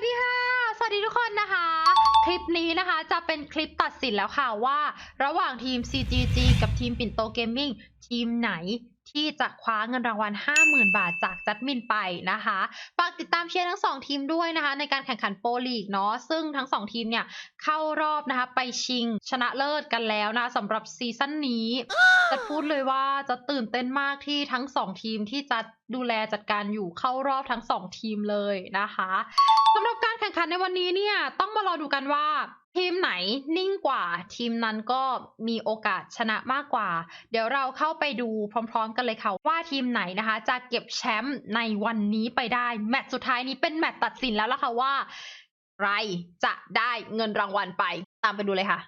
วัสดีค่ะ สวัสดีทุกคนนะคะ คลิปนี้นะคะจะเป็นคลิปตัดสินแล้วค่ะว่า ระหว่างทีม CGG กับทีมปิ่นโตเกมมิ่งทีมไหนที่จะคว้าเงินรางวัล 50,000 บาทจากจัดมินไปนะคะฝากติดตามเชียร์ทั้งสองทีมด้วยนะคะ ในการแข่งขันโปรลีกเนาะ ซึ่งทั้งสองทีมเนี่ยเข้ารอบนะคะไปชิงชนะเลิศกันแล้วนะคะสำหรับซีซั่นนี้ จะพูดเลยว่าจะตื่นเต้นมากที่ทั้งสองทีมที่จะ ดูแลจัดการอยู่เข้ารอบทั้งสองทีมเลยนะคะสำหรับการแข่งขันในวันนี้เนี่ยต้องมารอดูกันว่าทีมไหนนิ่งกว่าทีมนั้นก็มีโอกาสชนะมากกว่า เดี๋ยวเราเข้าไปดูพร้อม ๆ กันเลยค่ะ ว่าทีมไหนนะคะ จะเก็บแชมป์ในวันนี้ไปได้ แมตช์สุดท้ายนี้เป็นแมตช์ตัดสินแล้วล่ะค่ะว่าใครจะได้เงินรางวัลไปตามไปดูเลยค่ะ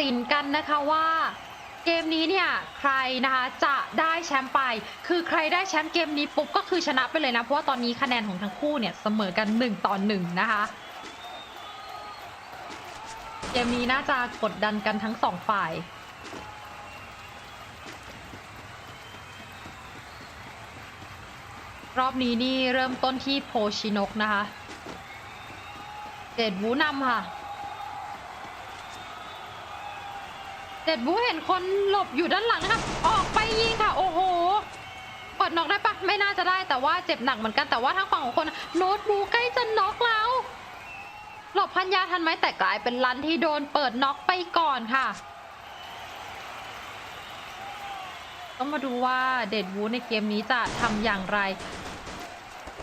สินกันนะคะว่าเกมนี้เนี่ยใครนะคะจะได้แชมป์ไป คือใครได้แชมป์เกมนี้ปุ๊บก็คือชนะไปเลยนะ เพราะว่าตอนนี้คะแนนของทั้งคู่เนี่ยเสมอกัน 1 ต่อ 1 นะคะ เกมนี้น่าจะกดดันกันทั้งสองฝ่ายรอบนี้นี่เริ่มต้นที่โพชินกนะคะเดดวูนำค่ะ เด็ดบูเห็นคนหลบอยู่ด้านหลังนะครับออกไปยิงค่ะโอ้โหกดน็อกได้ปะไม่น่าจะได้แต่ว่าเจ็บหนักเหมือนกันแต่ว่าทางฝั่งของคนโน้ตบูใกล้จะน็อกแล้ว หลบพันยาทันไหมแต่กลายเป็นรันที่โดนเปิดน็อกไปก่อนค่ะต้องมาดูว่าเดดวูในเกมนี้จะทำอย่างไร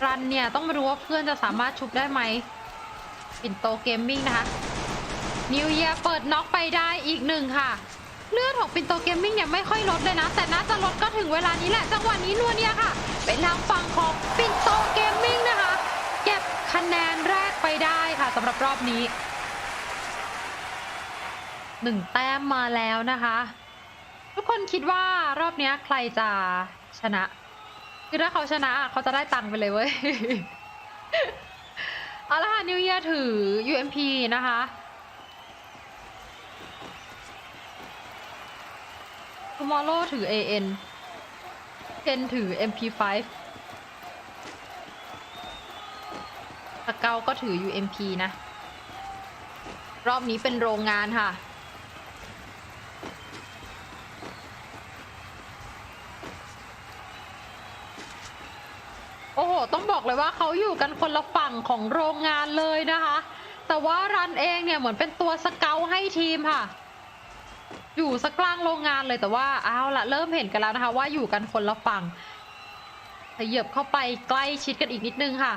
รันเนี่ย ต้องมาดูว่าเพื่อนจะสามารถชุบได้ไหมปินโตเกมมิ่งนะคะ นิวเยียเปิดน็อกไปได้อีกหนึ่งค่ะ เลือดของปินโตเกมมิ่งเนี่ยไม่ค่อยลดเลยนะ แต่น่าจะลดก็ถึงเวลานี้แหละ จังหวะนี้นัวเนี่ยค่ะ เป็นทางฝั่งของปินโตเกมมิ่งนะคะ เก็บคะแนนแรกไปได้ค่ะสำหรับรอบนี้หนึ่งแต้มมาแล้วนะคะ ทุกคนคิดว่ารอบนี้ใครจะชนะ คือถ้าเขาชนะเขาจะได้ตังค์ไปเลยเว้ย เอาละค่ะนิวเยียถือ UMP นะคะ Tomorrow ถือ AN เคนถือ MP5 สเกาก็ถือ UMP นะ รอบนี้เป็นโรงงานค่ะ โอ้โห ต้องบอกเลยว่าเขาอยู่กันคนละฝั่งของโรงงานเลยนะคะ แต่ว่ารันเองเนี่ย เหมือนเป็นตัวสเกลให้ทีมค่ะ อยู่สักกลางโรงงานเลยแต่ว่าเอาละเริ่มเห็นกันแล้วนะคะ ว่าอยู่กันคนละฝั่งขยับเข้าไปใกล้ชิดกันอีกนิดนึงค่ะ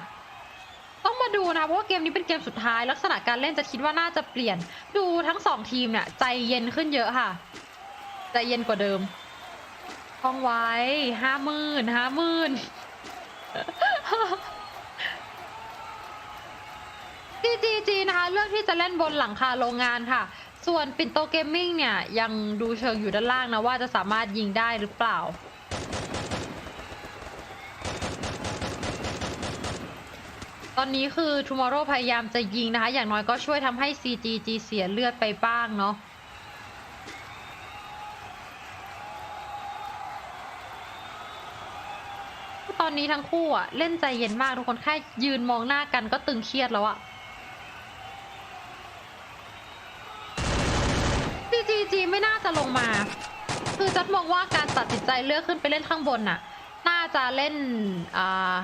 ต้องมาดูนะคะเพราะว่าเกมนี้เป็นเกมสุดท้าย ลักษณะการเล่นจะคิดว่าน่าจะเปลี่ยน ดูทั้งสองทีมเนี่ยใจเย็นขึ้นเยอะค่ะใจเย็นกว่าเดิมท่องไว้ห้าหมื่นห้าหมื่น GGG นะคะ เลือกที่จะเล่นบนหลังคาโรงงานค่ะ ส่วนปินโตเกมมิ่งเนี่ย ยังดูเชิงอยู่ด้านล่างนะ ว่าจะสามารถยิงได้หรือเปล่า ตอนนี้คือ Tomorrow พยายามจะยิงนะคะ อย่างน้อยก็ช่วยทำให้ CGG เสียเลือดไปบ้างเนาะตอนนี้ทั้งคู่อะเล่นใจเย็นมากทุกคนแค่ยืนมองหน้ากันก็ตึงเครียดแล้วอะ CGG ไม่น่าจะลงมา คือจัดมองว่าการตัดสินใจเลือกขึ้นไปเล่นข้างบนน่ะ น่าจะเล่นอ่า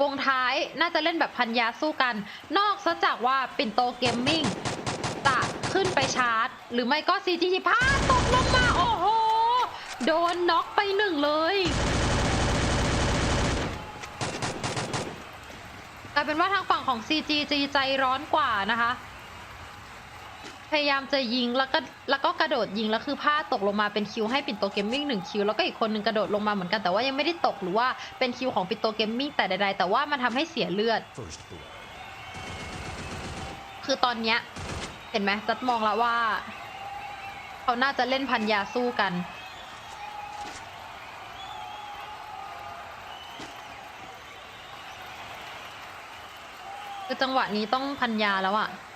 วงท้ายน่าจะเล่นแบบพันยาสู้กัน นอกซะจากว่าปิ่นโตเกมมิ่งจะขึ้นไปชาร์จ หรือไม่ก็ CGG พาตกลงมาโอ้โห โดนน็อกไปหนึ่งเลยกลายเป็นว่าทางฝั่งของ CGG ใจร้อนกว่านะคะ พยายามจะยิงแล้วก็แล้วก็กระโดดยิงแล้วคือผ้าตกลงมาเป็นคิวให้ปิ่นโตเกมมิ่งหนึ่งคิวแล้วก็อีกคนนึงกระโดดลงมาเหมือนกันแต่ว่ายังไม่ได้ตกหรือว่าเป็นคิวของปิ่นโตเกมมิ่งแต่ใดๆแต่ว่ามันทำให้เสียเลือด คือตอนเนี้ยเห็นไหมจัดมองแล้วว่า เขาน่าจะเล่นพันยาสู้กันคือจังหวะนี้ต้องพันยาแล้วอะม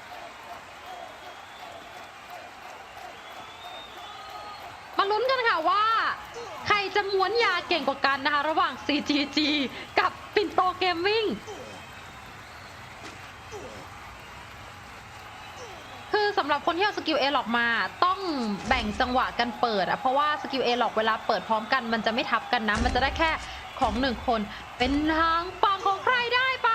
ลุ้นกันค่ะว่า ใครจะม้วนยาเก่งกว่ากันนะคะ ระหว่าง CGG กับปินโตเกมมิ่งคือสำหรับคนที่เอาสกิลเอหลอกมาต้องแบ่งจังหวะกันเปิดอะเพราะว่าสกิลเอหลอกเวลาเปิดพร้อมกัน มันจะไม่ทับกันนะ มันจะได้แค่ของหนึ่งคน เป็นทางฝั่งของใครได้ไป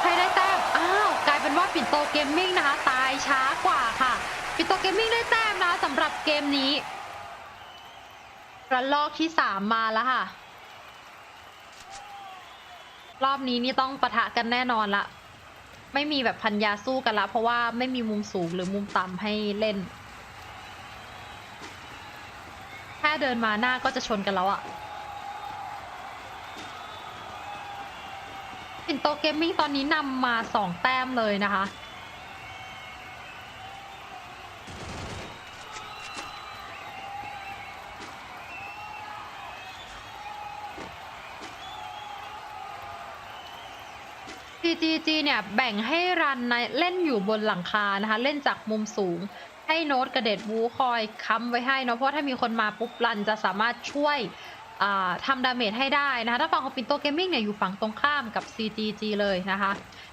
ใครได้แต้มอ้าว กลายเป็นว่าปิ่นโตเกมมิ่งนะคะ ตายช้ากว่าค่ะ ปิโตเกมมิ่งได้แต้มนะสำหรับเกมนี้ระลอกที่สามมาแล้วค่ะ รอบนี้นี่ต้องปะทะกันแน่นอนละ ไม่มีแบบพันยาสู้กันละ เพราะว่าไม่มีมุมสูงหรือมุมต่ำให้เล่น แค่เดินมาหน้าก็จะชนกันแล้วอะปินโตเกมมิ่งตอนนี้นำมาสองแต้มเลยนะคะ CGG เนี่ยแบ่งให้รันในเล่นอยู่บนหลังคานะคะ เล่นจากมุมสูง ให้โน้ตกระเด็ดวูคอยค้ำไว้ให้เนาะเพราะถ้ามีคนมาปุ๊บรันจะสามารถช่วยทำดาเมจให้ได้นะคะ ถ้าฝั่งของปินโตเกมมิ่งเนี่ยอยู่ฝั่งตรงข้ามกับ CGG เลยนะคะ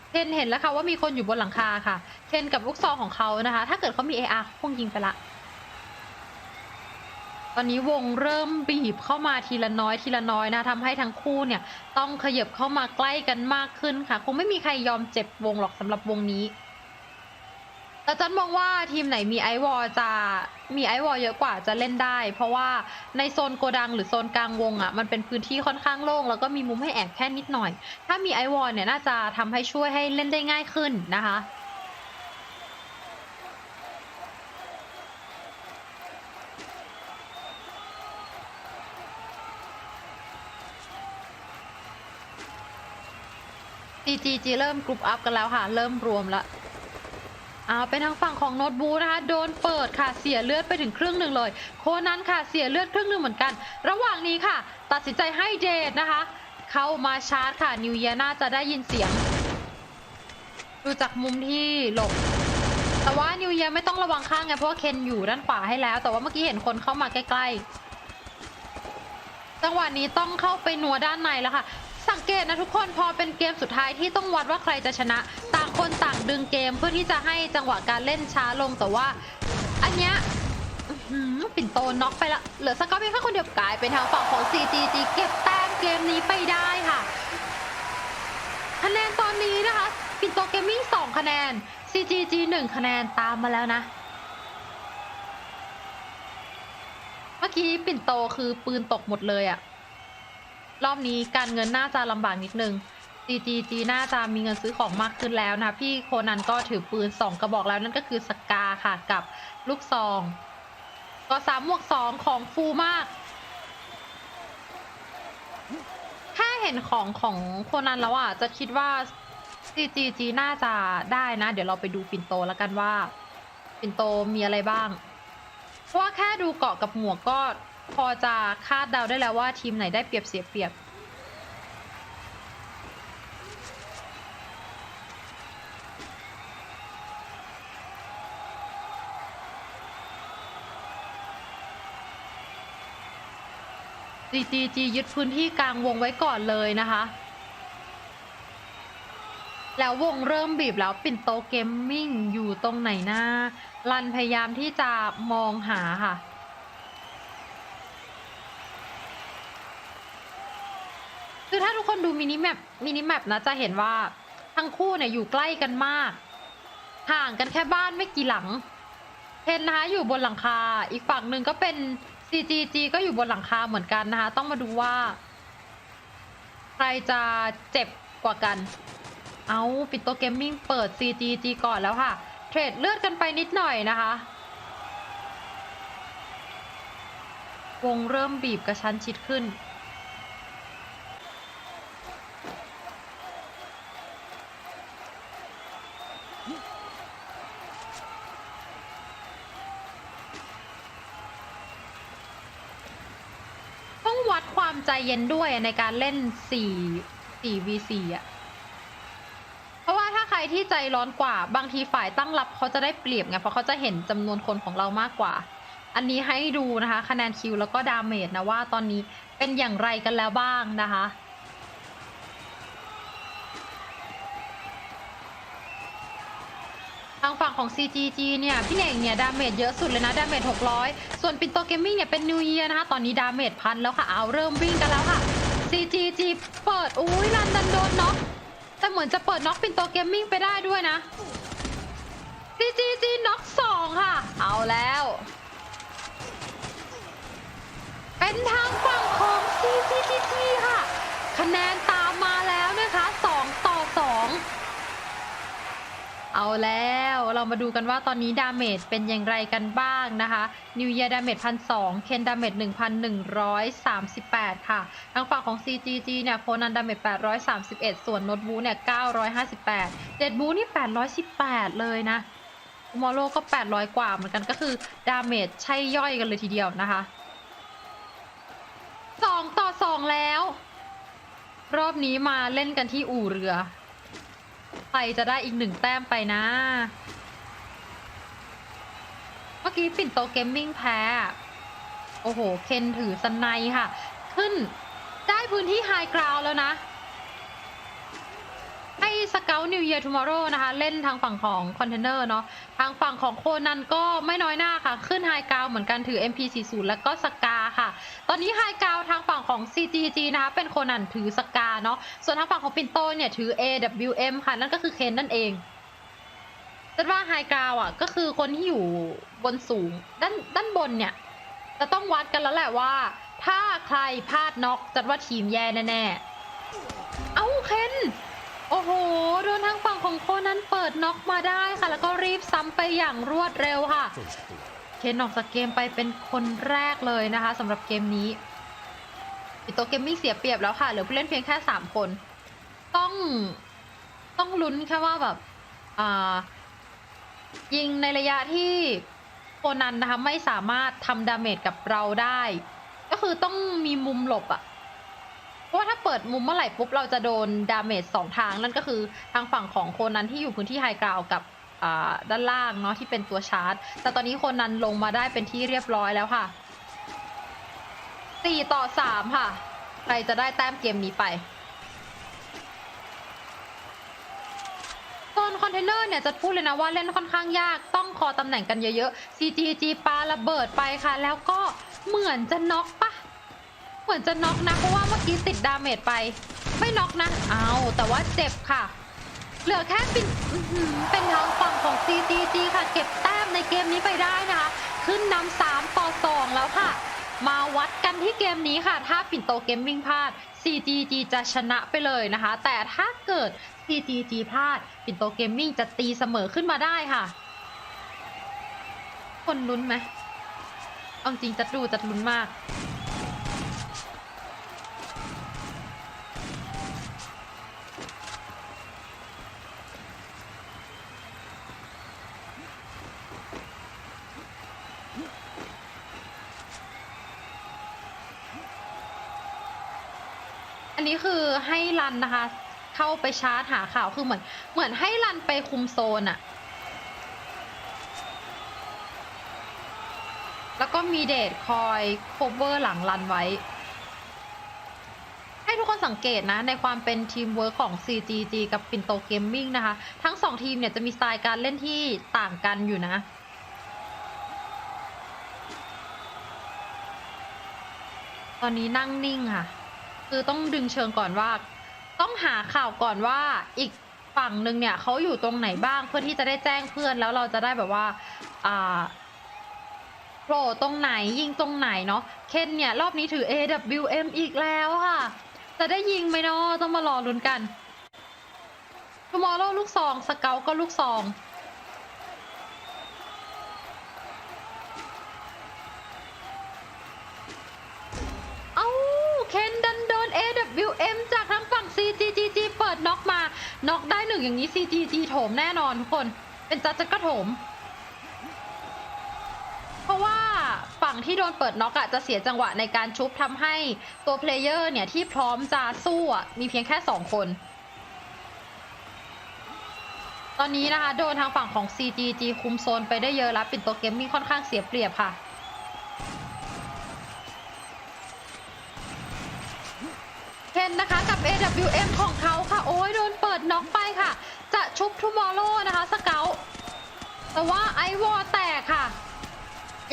เทนเห็นแล้วค่ะว่ามีคนอยู่บนหลังคาค่ะเทนกับลูกซองของเขานะคะ ถ้าเกิดเขามี AR คงยิงไปละ ตอนนี้วงเริ่มบีบเข้ามาทีละน้อยทีละน้อยนะทำให้ทั้งคู่เนี่ยต้องขยับเข้ามาใกล้กันมากขึ้นค่ะ คงไม่มีใครยอมเจ็บวงหรอกสำหรับวงนี้แต่จันมองว่าทีมไหนมีไอวอลจะมีไอวอลเยอะกว่าจะเล่นได้ เพราะว่าในโซนโกดังหรือโซนกลางวงอะมันเป็นพื้นที่ค่อนข้างโล่งแล้วก็มีมุมให้แอบแค่นิดหน่อย ถ้ามีไอวอลเนี่ยน่าจะทำให้ช่วยให้เล่นได้ง่ายขึ้นนะคะ CGG เริ่มกรุ๊ปอัพกันแล้วค่ะ เริ่มรวมละเอาเป็นทางฝั่งของโน้ตบูนะคะ โดนเปิดค่ะเสียเลือดไปถึงครึ่งหนึ่งเลย โคนั้นค่ะเสียเลือดครึ่งหนึ่งเหมือนกัน ระหว่างนี้ค่ะ ตัดสินใจให้เดทนะคะ เข้ามาชาร์จค่ะ นิวเยียน่าจะได้ยินเสียง ดูจากมุมที่หลบแต่ว่านิวเยียไม่ต้องระวังข้างไงเพราะว่าเคนอยู่ด้านขวาให้แล้ว แต่ว่าเมื่อกี้เห็นคนเข้ามาใกล้ๆจังหวะนี้ต้องเข้าไปหนัวด้านในแล้วค่ะ สังเกตนะทุกคนพอเป็นเกมสุดท้ายที่ต้องวัดว่าใครจะชนะ ต่างคนต่างดึงเกมเพื่อที่จะให้จังหวะการเล่นช้าลงแต่ว่า อันเนี้ยหือปิ่นโตน็อกไปละเหลือสกอตเพียงแค่คนเดียวกลายเป็นทางฝั่งของ CGG เก็บแต้มเกมนี้ไปได้ค่ะคะแนนตอนนี้นะคะ ปิ่นโตเกมมิ่ง2คะแนน CGG 1คะแนนตามมาแล้วนะเมื่อกี้ปิ่นโตคือปืนตกหมดเลยอะ รอบนี้การเงินน่าจะลำบากนิดนึง CGG น่าจะมีเงินซื้อของมากขึ้นแล้วนะ พี่โคนันก็ถือปืน2กระบอกแล้วนั่นก็คือสกาค่ะกับลูกซอง ก็สามหมวกสองของฟูมากแค่เห็นของของโคนันแล้วอะจะคิดว่า CGG น่าจะได้นะ เดี๋ยวเราไปดูปิ่นโตแล้วกันว่า ปิ่นโตมีอะไรบ้าง เพราะว่าแค่ดูเกาะกับหมวกก็ พอจะคาดเดาได้แล้วว่าทีมไหนได้เปรียบเสียเปรียบ CGG ยึดพื้นที่กลางวงไว้ก่อนเลยนะคะ แล้ววงเริ่มบีบแล้วปิ่นโตเกมมิ่งอยู่ตรงไหนหนะรันพยายามที่จะมองหาค่ะ คือถ้าทุกค นดูมินิแมปมินิแมปนะจะเห็นว่าทั้งคู่เนี่ยอยู่ใกล้กันมาก ห่างกันแค่บ้านไม่กี่หลังเทนนะคะอยู่บนหลังคา อีกฝั่งหนึ่งก็เป็น CGG ก็อยู่บนหลังคาเหมือนกันนะคะ ต้องมาดูว่า ใครจะเจ็บกว่ากัน เอาปิดตัวเกมมิ่งเปิด CGG ก่อนแล้วค่ะ เทรดเลือดกันไปนิดหน่อยนะคะ วงเริ่มบีบกระชั้นชิดขึ้น วัดความใจเย็นด้วยในการเล่น4 4 v 4อะ เพราะว่าถ้าใครที่ใจร้อนกว่า บางทีฝ่ายตั้งรับเขาจะได้เปรียบไง เพราะเขาจะเห็นจำนวนคนของเรามากกว่า อันนี้ให้ดูนะคะ คะแนนคิวแล้วก็ดาเมจนะว่าตอนนี้เป็นอย่างไรกันแล้วบ้างนะคะางฝั่งของ CGG เนี่ย พี่เน่งเนี่ย ดาเมจเยอะสุดเลยนะ ดาเมจ 600 ส่วนปินโตเกมมิ่งเนี่ย เป็นนิวเยียนะคะ ตอนนี้ดาเมจพันแล้วค่ะ เอาเริ่มวิ่งกันแล้วค่ะ CGG เปิด อุ้ยรันดันโดนน็อกแต่เหมือนจะเปิดน็อกปินโตเกมมิ่งไปได้ด้วยนะ CGG น็อกสองค่ะ เอาแล้ว เป็นทางฝั่งของ CCTG ค่ะ คะแนนตามมาแล้วนะคะ 2 ต่อ 2 เอาแล้วเรามาดูกันว่าตอนนี้ดาเมจเป็นอย่างไรกันบ้างนะคะนิวเยียดาเมจพันสองเคนดาเมจหนึ่งพันหนึ่งร้อยสามสิบแปดค่ะ ทางฝั่งของ CGG เนี่ยโคนันดาเมจแปดร้อยสามสิบเอ็ดส่วนโนตบูเนี่ยเก้าร้อยห้าสิบแปดเจ็ดบูนี่แปดร้อยสิบแปดเลยนะมอโลก็แปดร้อยกว่าเหมือนกันก็คือดาเมจใช่ย่อยกันเลยทีเดียวนะคะสองต่อสองแล้ว รอบนี้มาเล่นกันที่อู่เรือ รจะได้อีกหนึ่งแต้มไปนะ เมื่อกี้ปิ่นโตเกมมิ่งแพ้ โอ้โห เคนถือสไนค่ะ ขึ้นได้พื้นที่ไฮกราวแล้วนะ ให้สเกลนิวเยียร์ทูมอร์โรนะคะ เล่นทางฝั่งของคอนเทนเนอร์เนาะทางฝั่งของโคนันก็ไม่น้อยหน้าค่ะ ขึ้นไฮกราวเหมือนกันถือ MP40 แล้วก็สกาค่ะ ตอนนี้ไฮกราวทางฝั่งของ CGG นะคะเป็นโคนันถือสกาเนาะส่วนทางฝั่งของปินโตเนี่ยถือ AWM ค่ะ นั่นก็คือเคนนั่นเองจัดว่าไฮกราวอะก็คือคนที่อยู่บนสูงด้านด้านบนเนี่ย จะต้องวัดกันแล้วแหละว่า ถ้าใครพลาดน็อกจัดว่าทีมแย่แน่ๆ เอ้าเคน โอ้โหโดนทางฝั่งของโคนั้นเปิดน็อกมาได้ค่ะ แล้วก็รีบซ้ำไปอย่างรวดเร็วค่ะ เคนออกจากเกมไปเป็นคนแรกเลยนะคะสำหรับเกมนี้ปิโตเกมมิ่งเสียเปรียบแล้วค่ะเหลือผู้เล่นเพียงแค่ 3 คน ต้องต้องลุ้นแค่ว่าแบบอ่ายิงในระยะที่โคนันนะคะไม่สามารถทำดาเมจกับเราได้ ก็คือต้องมีมุมหลบอะ เพราะว่าถ้าเปิดมุมเมื่อไหร่ปุ๊บเราจะโดนดาเมจสองทางนั่นก็คือทางฝั่งของโคนันที่อยู่พื้นที่ไฮกราวกับอ่าด้านล่างเนาะที่เป็นตัวชาร์จ แต่ตอนนี้คนนั้นลงมาได้เป็นที่เรียบร้อยแล้วค่ะ4ต่อ3ค่ะใครจะได้แต้มเกมนี้ไปโซนคอนเทนเนอร์เนี่ยจะพูดเลยนะว่าเล่นค่อนข้างยากต้องคอตำแหน่งกันเยอะๆ CGG ปาระเบิดไปค่ะ แล้วก็เหมือนจะน็อกป เหมือนจะน็อกนะเพราะว่าเมื่อกี้ติดดาเมจไป ไม่น็อกนะ เอาแต่ว่าเจ็บค่ะ เหลือแค่เป็นเป็นทางฝั่งของ CGG ค่ะ เก็บแต้มในเกมนี้ไปได้นะคะ ขึ้นนำา3ต่อ2แล้วค่ะ มาวัดกันที่เกมนี้ค่ะ ถ้าปิ่นโตเกมมิ่งพลาด CGG จะชนะไปเลยนะคะ แต่ถ้าเกิด CGG พลาด ปิ่นโตเกมมิ่งจะตีเสมอขึ้นมาได้ค่ะ คนลุ้นไหมเอาจริงจัดดูจัดลุ้นมาก อันนี้คือให้ รันนะคะ เข้าไปชาร์จหาข่าวคือเหมือน เหมือนให้รันไปคุมโซนอะแล้วก็มีเดทคอยโคเวอร์หลังรันไว้ ให้ทุกคนสังเกตนะ ในความเป็นทีมเวิร์คของ CGG กับ Pinto Gaming นะคะ ทั้งสองทีมเนี่ยจะมีสไตล์การเล่นที่ต่างกันอยู่นะตอนนี้นั่งนิ่งค่ะ คือต้องดึงเชิงก่อนว่า ต้องหาข่าวก่อนว่าอีกฝั่งหนึ่งเนี่ยเขาอยู่ตรงไหนบ้างเพื่อที่จะได้แจ้งเพื่อนแล้วเราจะได้แบบว่าอ่าโผล่ตรงไหนยิงตรงไหนเนาะเคนเนี่ยรอบนี้ถือ AWM อีกแล้วค่ะ จะได้ยิงไหมเนาะต้องมารอลุ้นกันทูมอร์โลลูกซองสเกลก็ลูกซองเอ้าเคนดันโดน AWM จากทางฝั่ง CGGG เปิดน็อกมา น็อกได้หนึ่งอย่างนี้ CGG โถมแน่นอนทุกคน เป็นจัดจัดก็โถม เพราะว่าฝั่งที่โดนเปิดน็อกอะจะเสียจังหวะในการชุบทำให้ตัวเพลเยอร์เนี่ย ที่พร้อมจะสู้อะมีเพียงแค่2คน ตอนนี้นะคะ โดนทางฝั่งของ CGG คุมโซนไปได้เยอะแล้วปิดตัวเกมมิ่งค่อนข้างเสียเปรียบค่ะ เคนนะคะกับ AWM ของเขาค่ะ โอ้ยโดนเปิดน็อกไปค่ะ จะชุบทูมอร์โลนะคะสเกลแต่ว่าไอวอแตกค่ะ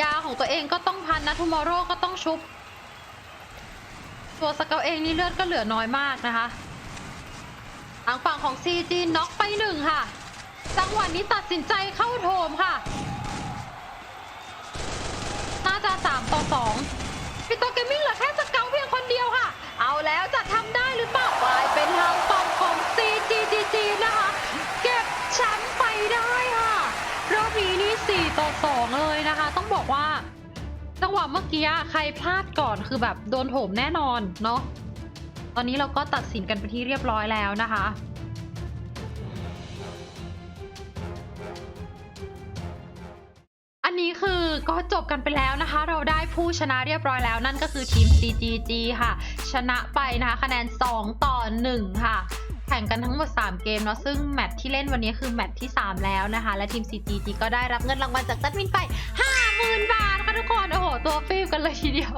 ยาของตัวเองก็ต้องพันนะทูมอร์โรก็ต้องชุบ ตัวสเกลเองนี่เลือดก็เหลือน้อยมากนะคะทางฝั่งของ CG น็อกไปหนึ่งค่ะ จังหวะนี้ตัดสินใจเข้าโถมค่ะ น่าจะ 3 ต่อ2ปิโตเกมมิ่งเหลือแค่สเกลเพียงคนเดียวค่ะ เอาแล้วจะทำได้หรือเปล่ากลายเป็นทางฝั่งของ CGGG นะคะ เก็บแชมป์ไปได้ค่ะรอบนี้นี่ 4 ต่อ 2 เลยนะคะ ต้องบอกว่าจังหวะเมื่อกี้ใครพลาดก่อนคือแบบโดนโถมแน่นอนเนาะตอนนี้เราก็ตัดสินกันไปที่เรียบร้อยแล้วนะคะ คือก็จบกันไปแล้วนะคะ เราได้ผู้ชนะเรียบร้อยแล้วนั่นก็คือทีม CGG ค่ะ ชนะไปนะคะคะแนน 2 ต่อ 1 ค่ะ แข่งกันทั้งหมด 3 เกมเนาะซึ่งแมตช์ที่เล่นวันนี้คือแมตช์ที่ 3 แล้วนะคะ และทีม CGG ก็ได้รับเงินรางวัลจากตัดมินไป 50,000 บาทค่ะทุกคน โอ้โห ตัวฟิลกันเลยทีเดียว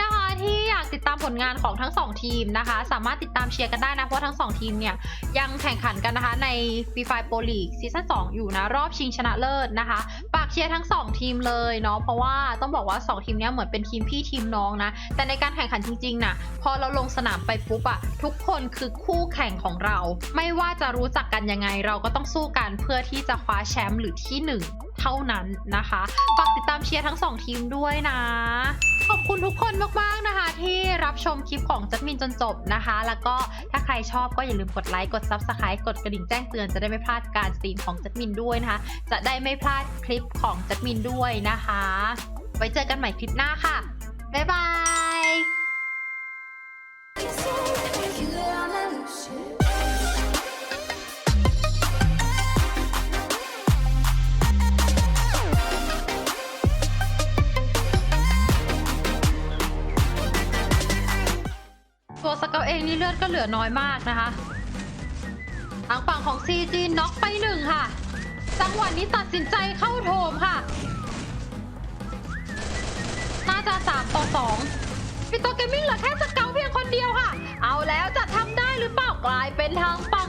นะคะที่อยากติดตามผลงานของทั้ง 2 ทีมนะคะ สามารถติดตามเชียร์กันได้นะ เพราะทั้ง 2 ทีมเนี่ย ยังแข่งขันกันนะคะใน f ีไฟโปรลีกซีซั่น2อยู่นะ รอบชิงชนะเลิศนะคะฝากเชียร์ทั้ง 2 ทีมเลยเนาะเพราะว่าต้องบอกว่า 2 ทีมเนี้ยเหมือนเป็นทีมพี่ทีมน้องนะ แต่ในการแข่งขันจริงๆน่ะพอเราลงสนามไปปุ๊บอะทุกคนคือคู่แข่งของเรา ไม่ว่าจะรู้จักกันยังไงเราก็ต้องสู้กันเพื่อที่จะคว้าแชมป์หรือที่หนึ่ง ท่านั้นนะคะฝากติดตามเชียร์ทั้ง 2 ทีมด้วยนะ ขอบคุณทุกคนมากๆนะคะ ที่รับชมคลิปของจัดมินจนจบนะคะ แล้วก็ถ้าใครชอบก็อย่าลืมกดไลค์กด Subscribe กดกระดิ่งแจ้งเตือนจะได้ไม่พลาดการสตรีมของจัดมินด้วยนะคะ จะได้ไม่พลาดคลิปของจัดมินด้วยนะคะ ไว้เจอกันใหม่คลิปหน้าค่ะบ๊ายบายตัว ก็เหลือน้อยมากนะคะ ทางฝั่งของ CG น็อกไปหนึ่งค่ะ จังหวะนี้ตัดสินใจเข้าโถมค่ะ น่าจะ 3 ต่อ 2 ปิโตเกมมิ่งเหลือแค่สเกลเพียงคนเดียวค่ะ เอาแล้วจะทำได้หรือเปล่ากลายเป็นทางฝั่ง